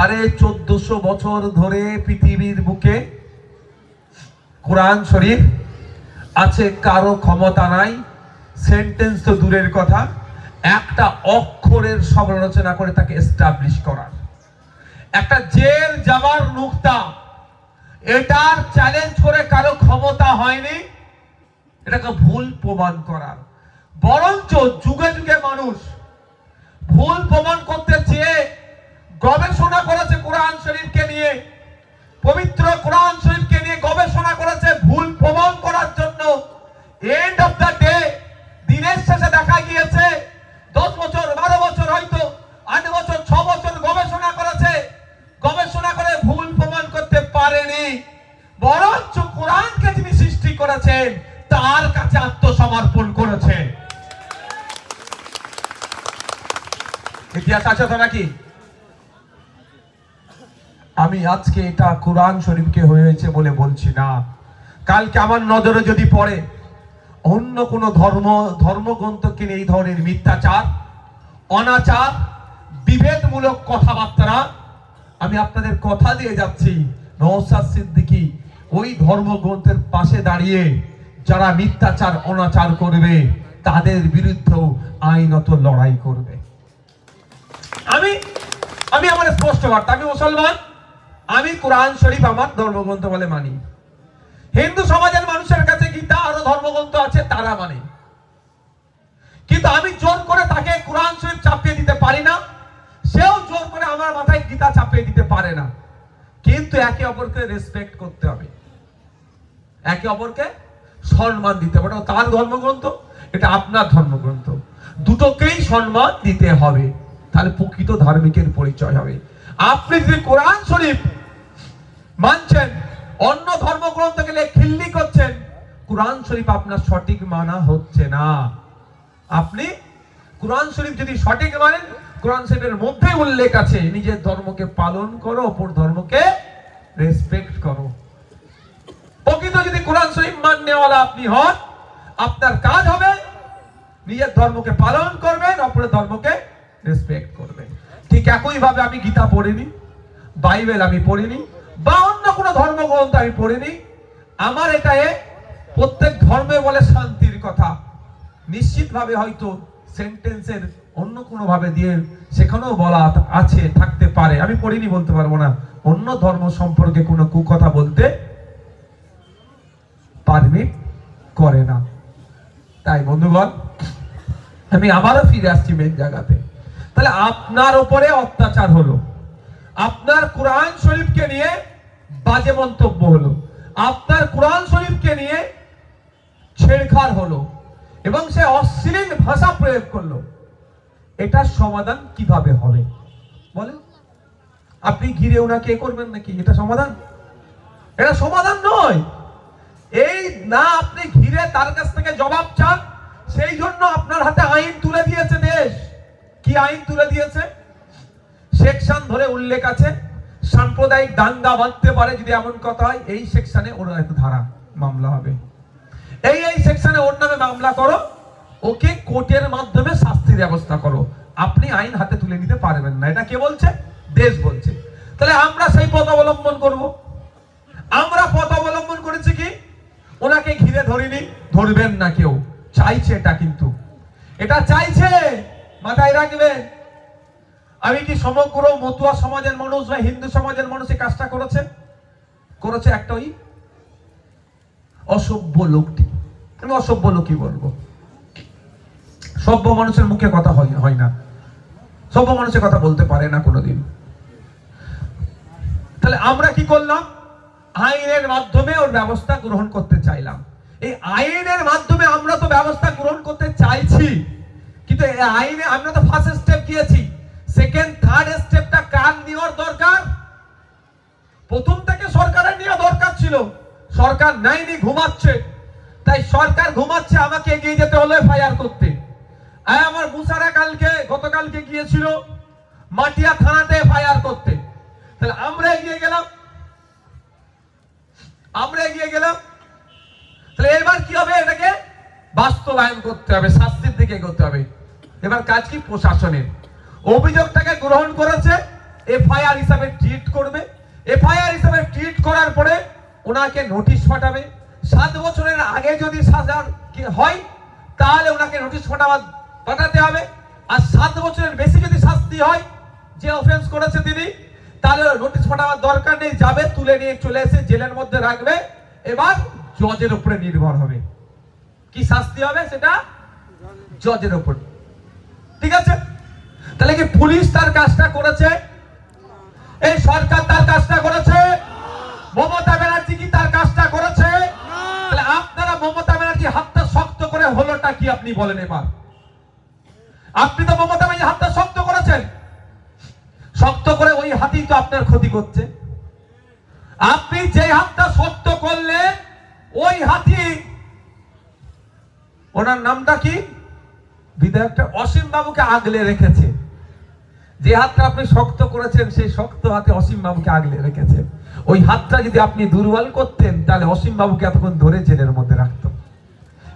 সাড়ে চোদ্দশো বছর ধরে পৃথিবীর বুকে কোরআন শরীফ আছে, কারও ক্ষমতা নাই। সেন্টেন্স তো দূরের কথা। একটা অক্ষরের সমালোচনা করে তাকে এস্টাবলিশ করার। একটা জেল যাওয়ার নুক্তা। এটার চ্যালেঞ্জ করে কারও ক্ষমতা হয়নি। এটাকে ভুল প্রমাণ করার। বরঞ্চ যুগে যুগে মানুষ ভুল প্রমাণ করতে গবেষণা করেছে কোরআন শরীফকে নিয়ে, পবিত্র কোরআন শরীফকে নিয়ে গবেষণা করেছে, ভুল প্রমাণ করার জন্য। এন্ড অফ দ্য ডে দিনের শেষে দেখা গিয়েছে, দশ বছর, বারো বছর হয়তো, আট বছর, ছ বছর গবেষণা করেছে, গবেষণা করে ভুল প্রমাণ করতে পারেনি। বরঞ্চ কোরআনকে যিনি সৃষ্টি করেছেন, তার কাছে আত্মসমর্পণ করেছেন। ইতিহাস আছে তো নাকি? আমি আজকে এটা কোরআন শরীফকে হয়েছে বলে বলছি না। কালকে আমার নজরে যদি পড়ে, অন্য কোন ধর্ম ধর্মগ্রন্থকে নিয়ে এই ধরনের মিথ্যাচার, অনাচার, বিভেদমূলক কথাবার্তা আমি আপনাদের কথা দিয়ে যাচ্ছি নওসাদ সিদ্দিকি, ওই ধর্মগ্রন্থের পাশে দাঁড়িয়ে যারা মিথ্যাচার, অনাচার করবে, তাদের বিরুদ্ধেও আইনত লড়াই করবে। আমি আমি আমার স্পষ্ট বার্তা, আমি মুসলমান আমি কোরআন শরীফ আমার ধর্মগ্রন্থ বলে মানি। হিন্দু সমাজের মানুষের কাছে গীতা আরও ধর্মগ্রন্থ আছে, তারা মানে। কিন্তু আমি জোর করে তাকে কোরআন শরীফ চাপিয়ে দিতে পারি না, সেও জোর করে আমার মাথায় গীতা চাপিয়ে দিতে পারে না। কিন্তু একে অপরকে রেসপেক্ট করতে হবে। একে অপরকে সম্মান দিতে হবে। তার ধর্মগ্রন্থ, এটা আপনার ধর্মগ্রন্থ। দুটোকেই সম্মান দিতে হবে। তাহলে প্রকৃত ধার্মিকের পরিচয় হবে। আপনি যদি কোরআন শরীফ মানছেন, অন্য ধর্মগ্রন্থ গেলে খিল্লি করছেন। কোরআন শরীফ আপনার সঠিক মানা হচ্ছে না। আপনি কোরআন শরীফ যদি সঠিক মানেন, কোরআন শরীফের মধ্যে উল্লেখ আছে, নিজের ধর্মকে পালন করো, অপর ধর্মকে রেসপেক্ট করো। প্রকৃত যদি কোরআন শরীফ মান্যওয়ালা আপনি হন, আপনার কাজ হবে নিজের ধর্মকে পালন করবেন, অপরের ধর্মকে রেসপেক্ট করবেন। ঠিক একই ভাবে আমি গীতা পড়িনি, বাইবেল আমি পড়িনি, বা কোনো ধর্মগ্রন্থ আমি পড়িনি। আমার এটা প্রত্যেক ধর্মে বলে শান্তির কথা। নিশ্চিতভাবে হয়তো সেন্টেন্সের অন্য কোনো ভাবে দিয়ে সেখানেও বলা আছে, থাকতে পারে। আমি পড়িনি বলতে পারব না। অন্য ধর্ম সম্পর্কে কোনো কুকথা বলতে পারমিট করে না। তাই বন্ধুগণ, আমি আবারও ফিরে আসছি মেন জায়গাতে। তাহলে আপনার উপরে অত্যাচার হলো। আপনার কোরআন শরীফকে নিয়ে বাজে মন্তব্য হলো। আপনার কোরআন শরীফকে নিয়ে ছেড়খাড় হলো এবং সে অশ্লীল ভাষা প্রয়োগ করল। এটার সমাধান কীভাবে হবে? বলেন। আপনি ঘিরে ওনাকে করবেন নাকি? এটা সমাধান? এটা সমাধান নয়। এই না আপনি ঘিরে তার কাছ থেকে জবাব চান, সেই জন্য আপনার হাতে আইন তুলে দিয়েছে দেশ। কি আইন তুলে দিয়েছে? সেকশন ধরে উল্লেখ আছে সাম্প্রদায়িক দাঙ্গা বাঁধতে পারে যদি এমন কথা হয়, এই সেকশনে ওর একটা ধারা মামলা হবে। এই এই সেকশনে ওর নামে মামলা করো, ওকে কোর্টের মাধ্যমে শাস্তির ব্যবস্থা করো। আপনি আইন হাতে তুলে নিতে পারবেন না। এটা কে বলছে? দেশ বলছে। তাহলে আমরা সেই পথ অবলম্বন করব। আমরা পথ অবলম্বন করেছি কি? ওনাকে ঘিরে ধরিনি, ধরবেন না কেউ। চাইছে এটা কিন্তু। এটা চাইছে, মাথায় রাখবেন। আমি কি সমগ্র মতুয়া সমাজের মানুষ বা হিন্দু সমাজের মানুষ এই কাজটা করেছে? করেছে একটা ওই অসভ্য লোকটি। আমি অসভ্য লোকই বলব। সভ্য মানুষের মুখে কথা হয় হয় না। সভ্য মানুষের কথা বলতে পারে না কোনোদিন। তাহলে আমরা কি করলাম? আইনের মাধ্যমে ওর ব্যবস্থা গ্রহণ করতে চাইলাম। এই আইনের মাধ্যমে আমরা তো ব্যবস্থা গ্রহণ করতে চাইছি। কিন্তু এই আইনে আমরা তো ফার্স্ট স্টেপ গিয়েছি সেকেন্ড থার্ড স্টেপটা কার নেওয়ার দরকার। প্রথম থেকে সরকারের নেওয়া দরকার ছিল। সরকার নেয়নি, ঘুমাচ্ছে। তাই সরকার ঘুমাচ্ছে, আমাকে এগিয়ে যেতে হলো এফআইআর করতে। আর আমার মুসারা কালকে, গতকালকে গিয়েছিল মাটিয়া থানাতে এফআইআর করতে। তাহলে আমরা এগিয়ে গেলাম। আমরা এগিয়ে গেলাম। তাহলে এবার কি হবে? এটাকে বাস্তবায়ন করতে হবে, শাস্তির দিকে করতে হবে। এবার কাজ কি? প্রশাসনের। অভিযোগটাকে গ্রহণ করেছে, এফআইআর হিসাবে ট্রিট করবে। এফআইআর হিসাবে ট্রিট করার পরে ওনাকে নোটিশ পাঠাবে। সাত বছরের আগে যদি সাজার হয়, তাহলে ওনাকে নোটিশ পাঠাবা, পাঠাতে হবে। আর সাত বছরের বেশি যদি শাস্তি হয়, যে অফেন্স করেছে তিনি, তাহলে নোটিশ পাঠাবার দরকার নেই, যাবে, তুলে নিয়ে চলে এসে জেলের মধ্যে রাখবে। এবার জজের উপরে নির্ভর হবে। কি শাস্তি হবে সেটা? জজের উপর। ঠিক আছে? পুলিশ তার কাজটা করেছে? এই সরকার তার কাজটা করেছে? মমতা ব্যানার্জি কি তার কাজটা করেছে? আপনারা মমতা ব্যানার্জি হাতটা শক্ত করে হলোটা কি আপনি বলেন এবার? আপনি তো মমতা ব্যানার্জি হাতটা শক্ত করেছেন। শক্ত করে ওই হাতেই তো আপনার ক্ষতি করছে। আপনি যে হাতটা শক্ত করলেন, ওই হাতি ওনার নামটা কি? বিধায়কটা অসীম বাবুকে আগলে রেখেছে। যে হাতটা আপনি শক্ত করেছেন, সেই শক্ত হাতে অসীম বাবুকে আগলে রেখেছেন। ওই হাতটা যদি আপনি দুর্বল করতেন, তাহলে অসীম বাবুকে এতক্ষণ ধরে জেলের মধ্যে রাখত।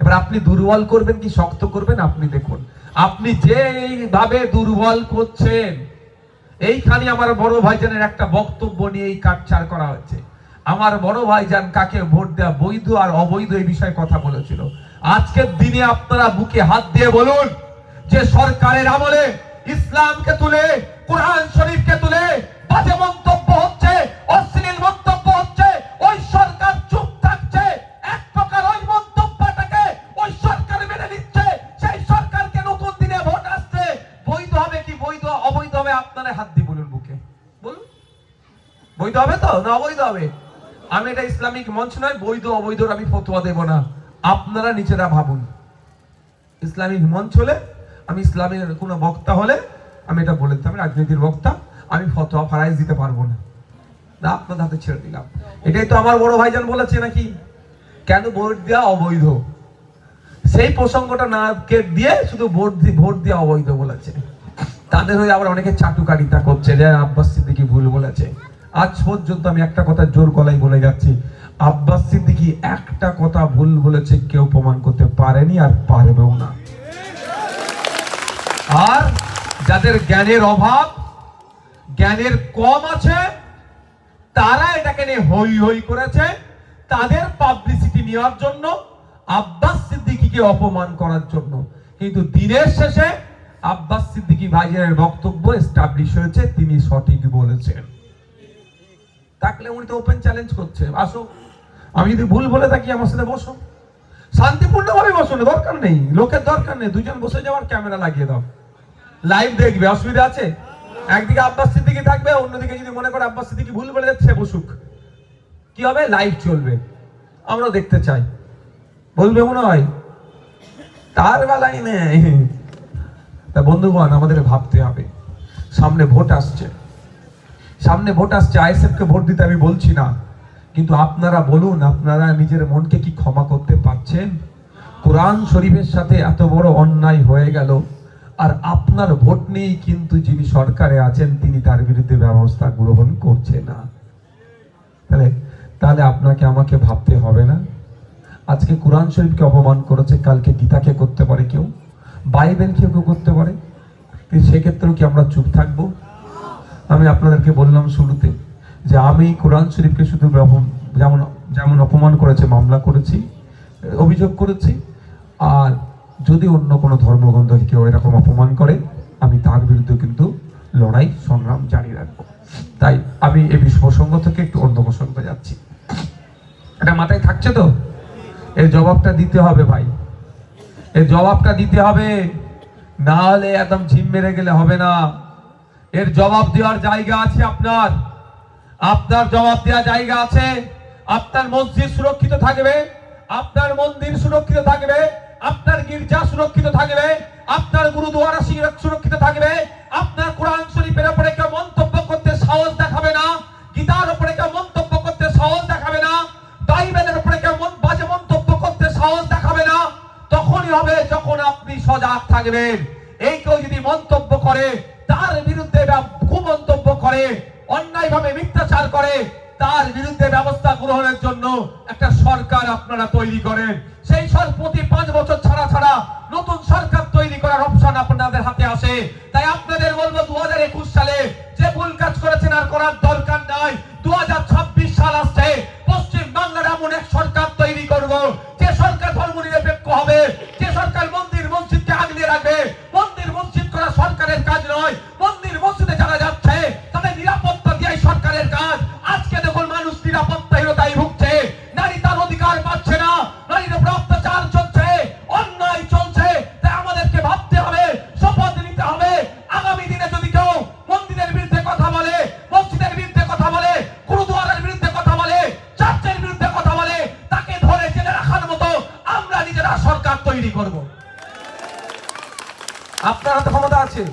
এবার আপনি দুর্বল করবেন কি শক্ত করবেন? আপনি দেখুন। আপনি যেভাবে দুর্বল করছেন, এইখানে আমার বড় ভাইজানের একটা বক্তব্য নিয়ে এই কাটছাড় করা হচ্ছে। আমার বড় ভাইজান কাকে ভোট দেওয়া বৈধ আর অবৈধ এই বিষয়ে কথা বলেছিল। আজকের দিনে আপনারা বুকে হাত দিয়ে বলুন যে সরকারের আমলে ইসলামকে তুলে, কোরআন শরীফকে তুলে, বাজে মন্তব্য হচ্ছে, অশ্লীল মন্তব্য হচ্ছে, ওই সরকার চুপ থাকছে, এক প্রকার ওই মন্তব্যটাকে ওই সরকার মেনে নিচ্ছে, সেই সরকারকে নতুন দিনে ভোট আসছে। বৈধ হবে কি বৈধ, অবৈধ হবে আপনারা হাত দিয়ে বলুন বুকে। বলুন। বৈধ হবে তো না অবৈধ হবে? আমি এটা ইসলামিক মঞ্চ নয়, বৈধ অবৈধর আমি ফতোয়া দেব না। আপনারা নিজেরা ভাবুন। ইসলামিক মঞ্চ হলে আমি ইসলামের কোনো বক্তা হলে আমি এটা বলে দিতাম রাজনীতির বক্তা, আমি ফতোয়া ফারাইজ দিতে পারব না। আপনাদের হাতে ছেড়ে দিলাম। এটাই তো আমার বড় ভাইজান বলেছে নাকি? কেন ভোট দেওয়া অবৈধ? সেই প্রসঙ্গটা না কে দিয়ে শুধু ভোট ভোট দেওয়া অবৈধ বলেছে। তাদের হয়ে আবার অনেকে চাটুকারিতা করছে, যে আব্বাস সিদ্দিকি ভুল বলেছে। আজ পর্যন্ত আমি একটা কথা জোর গলায় বলে যাচ্ছি। আব্বাস সিদ্দিকি একটা কথা ভুল বলেছে, কেউ প্রমাণ করতে পারেনি আর পারবেও না। আর যাদের জ্ঞানের অভাব, জ্ঞানের কম আছে, তারা এটাকে নিয়ে হই হই করেছে, তাদের পাবলিসিটি নেওয়ার জন্য, আব্বাস সিদ্দিকীকে অপমান করার জন্য। কিন্তু দিনের শেষে আব্বাস সিদ্দিকী ভাইয়ের বক্তব্য এস্টাবলিশ হয়েছে, তিনি সঠিক বলেছেন। থাকলে উনি তো ওপেন চ্যালেঞ্জ করছে। আসো, আমি যদি ভুল বলে থাকি, আমার সাথে বসো। শান্তিপূর্ণভাবে বসো না, দরকার নেই। লোকের দরকার নেই। দুজন বসে যাওয়ার ক্যামেরা লাগিয়ে দাও। লাইভ দেখবে, অসুবিধা আছে? একদিকে আব্বাস সিদ্দিকি থাকবে, অন্যদিকে যদি মনে করে আব্বাস সিদ্দিকি ভুল বলে যাচ্ছে, বসুক। কি হবে? লাইভ চলবে। আমরা দেখতে চাই। বলবে মনে হয়, তার বেলায় নেই। তা বন্ধুগণ, আমাদের ভাবতে হবে। সামনে ভোট আসছে। সামনে ভোট আসছে আইএসএফ কে ভোট দিতে আমি বলছি না। কিন্তু আপনারা বলুন, আপনারা নিজের মনকে কি ক্ষমা করতে পারছেন? কোরআন শরীফের সাথে এত বড় অন্যায় হয়ে গেল। আর আপনার ভোট নেই কিন্তু যিনি সরকারে আছেন, তিনি তার বিরুদ্ধে ব্যবস্থা গ্রহণ করছে না। তাহলে তাহলে আপনাকে আমাকে ভাবতে হবে না? আজকে কোরআন শরীফকে অপমান করেছে, কালকে গীতাকে করতে পারে কেউ? বাইবেলকে কেউ করতে পারে? সেক্ষেত্রেও কি আমরা চুপ থাকব? আমি আপনাদেরকে বললাম শুরুতে যে আমি কোরআন শরীফকে শুধু যেমন যেমন অপমান করেছে, মামলা করেছি, অভিযোগ করেছি, আর যদি অন্য কোনো ধর্মগ্রন্থকে কেউ এরকম অপমান করে, আমি তার বিরুদ্ধে কিন্তু লড়াই, সংগ্রাম জারি রাখব। তাই আমি এই বিষয় থেকে একটু অন্য প্রসঙ্গে যাচ্ছি। এটা মাথায় থাকছে তো? এর জবাবটা দিতে হবে ভাই। এর জবাবটা দিতে হবে। না হলে একদম ঝিম মেরে গেলে হবে না। এর জবাব দেওয়ার জায়গা আছে আপনার। আপনার জবাব দেওয়ার জায়গা আছে। আপনার মসজিদ সুরক্ষিত থাকবে। আপনার মন্দির সুরক্ষিত থাকবে। আপনার গির্জা সুরক্ষিত থাকবে, আপনার গুরুদুয়ারা সুর- সুরক্ষিত থাকবে, আপনার কোরআন শরীফের উপরে কেউ মন্তব্য করতে সাহস দেখাবে না, গীতার উপরে কেউ মন্তব্য করতে সাহস দেখাবে না, বাইবেলের উপরে কেউ মন- বাজে মন্তব্য করতে সাহস দেখাবে না, তখনই হবে যখন আপনি সজাগ থাকবেন। এই কেউ যদি মন্তব্য করে, তার বিরুদ্ধে কুমন্তব্য করে, অন্যায়ভাবে মিথ্যাচার করে তার বিরুদ্ধে ব্যবস্থা গ্রহণের জন্য একটা সরকার আপনারা তৈরি করেন। সেই প্রতি পাঁচ বছর ছাড়া ছাড়া নতুন সরকার তৈরি করার অপশন আপনাদের হাতে আসে। তাই আপনাদের বলব দু হাজার একুশ সালে যে ভুল কাজ করেছেন আর করার দরকার নাই দু সাল আছে।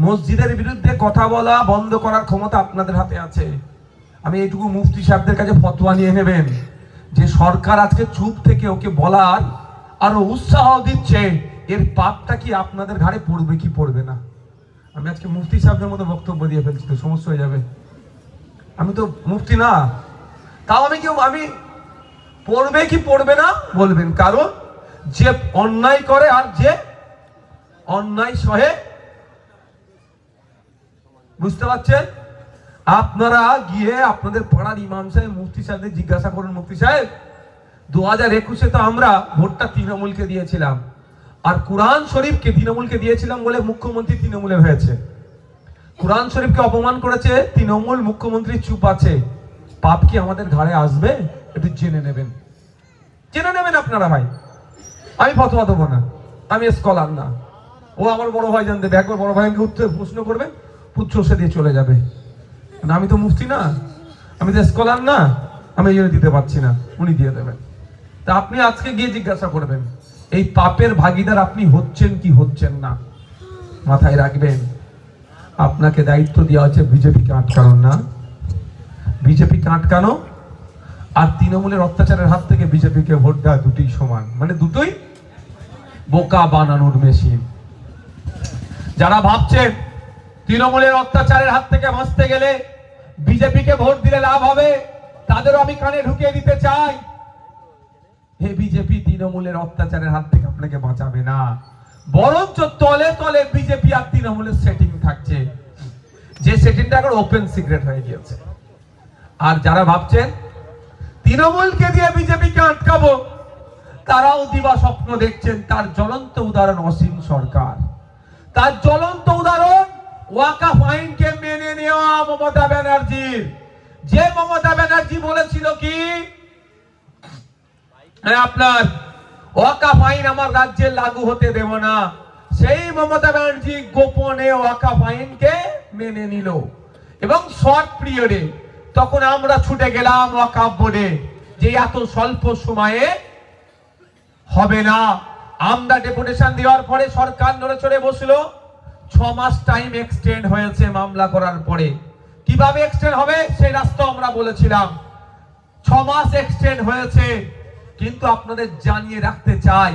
মসজিদের বিরুদ্ধে কথা বলা বন্ধ করার ক্ষমতা আপনাদের হাতে আছে। আমি এইটুকু মুফতি সাহেবদের কাছে ফতোয়া নিয়ে নেবেন যে সরকার আজকে চুপ থেকে ওকে বলার আরও উৎসাহ দিচ্ছে। এর পাপটা কি আপনাদের ঘাড়ে পড়বে কি পড়বে না? আমি আজকে মুফতি সাহেবদের মতো বক্তব্য দিয়ে ফেলছি তো, সমস্যা হয়ে যাবে। আমি তো মুফতি না। তাও আমি কেউ আমি পড়বে কি পড়বে না বলবেন। কারণ যে অন্যায় করে আর যে অন্যায় সহে। বুঝতে পারছেন? আপনারা গিয়ে আপনাদের পাড়ার ইমাম সাহেব, মুফতি সাহেবদের জিজ্ঞাসা করুন, মুফতি সাহেব। দু হাজার একুশে তো আমরা ভোটটা তৃণমূলকে দিয়েছিলাম। আর কোরআন শরীফকে তৃণমূলকে দিয়েছিলাম বলে মুখ্যমন্ত্রী তৃণমূলে হয়েছে। কোরআন শরীফকে অপমান করেছে, তৃণমূল মুখ্যমন্ত্রী চুপ আছে। পাপ কি আমাদের ঘাড়ে আসবে? একটু জেনে নেবেন। জেনে নেবেন আপনারা ভাই। আমি ফতোয়া দেবো না। আমি স্কলার না। ও আমার বড় ভাই জানতে একবার বড় ভাইকে উত্তর প্রশ্ন করবে, পুত্র সে দিয়ে চলে যাবে। না, আমি তো মুফতি না। আমি তো স্কলার না। আমি এই দিতে পারছি না। উনি দিয়ে দেবেন। তা আপনি আজকে গিয়ে জিজ্ঞাসা করবেন, এই পাপের ভাগিদার আপনি হচ্ছেন কি হচ্ছেন না? মাথায় রাখবেন, আপনাকে দায়িত্ব দেওয়া হচ্ছে বিজেপিকে আটকানোর না। বিজেপিকে আটকানো আর তৃণমূলের অত্যাচারের হাত থেকে বিজেপিকে ভোট দেওয়া দুটোই সমান। মানে দুটোই বোকা বানানোর মেশিন যারা ভাবছেন তৃণমূলের অত্যাচারের হাত থেকে বাঁচতে গেলে বিজেপিকে ভোট দিলে লাভ হবে, তাদেরও আমি কানে ঢুকিয়ে দিতে চাই। হে বিজেপি, তৃণমূলের অত্যাচারের হাত থেকে আপনাকে বাঁচাবে না। বরঞ্চ তলে তলে বিজেপি আর তৃণমূলের সেটিং থাকছে। যে সেটিংটা এখন ওপেন সিক্রেট হয়ে গিয়েছে। আর যারা ভাবছেন, তৃণমূলকে দিয়ে বিজেপিকে আটকাবো, তারাও দিবা স্বপ্ন দেখছেন তার জ্বলন্ত উদাহরণ অসীম সরকার। তার জ্বলন্ত উদাহরণ ওয়াকাফ আইনকে মেনে নেওয়া মমতা ব্যানার্জির। যে মমতা ব্যানার্জি বলেছিল কি? আপনার ওয়াকাফ আইন আমার রাজ্যে লাগু হতে দেব না। সেই মমতা ব্যানার্জি গোপনে ওয়াকাফ আইনকে মেনে নিল। এবং শর্ট পিরিয়ডে তখন আমরা ছুটে গেলাম ওয়াকাফ বোর্ডে, যে এত স্বল্প সময়ে হবে না। আমরা ডেপুটেশন দেওয়ার পরে সরকার নড়ে চড়ে বসল। ছ মাস টাইম এক্সটেন্ড হয়েছে মামলা করার পরে। কীভাবে এক্সটেন্ড হবে সেই রাস্তা আমরা বলেছিলাম। ছ মাস এক্সটেন্ড হয়েছে। কিন্তু আপনাদের জানিয়ে রাখতে চাই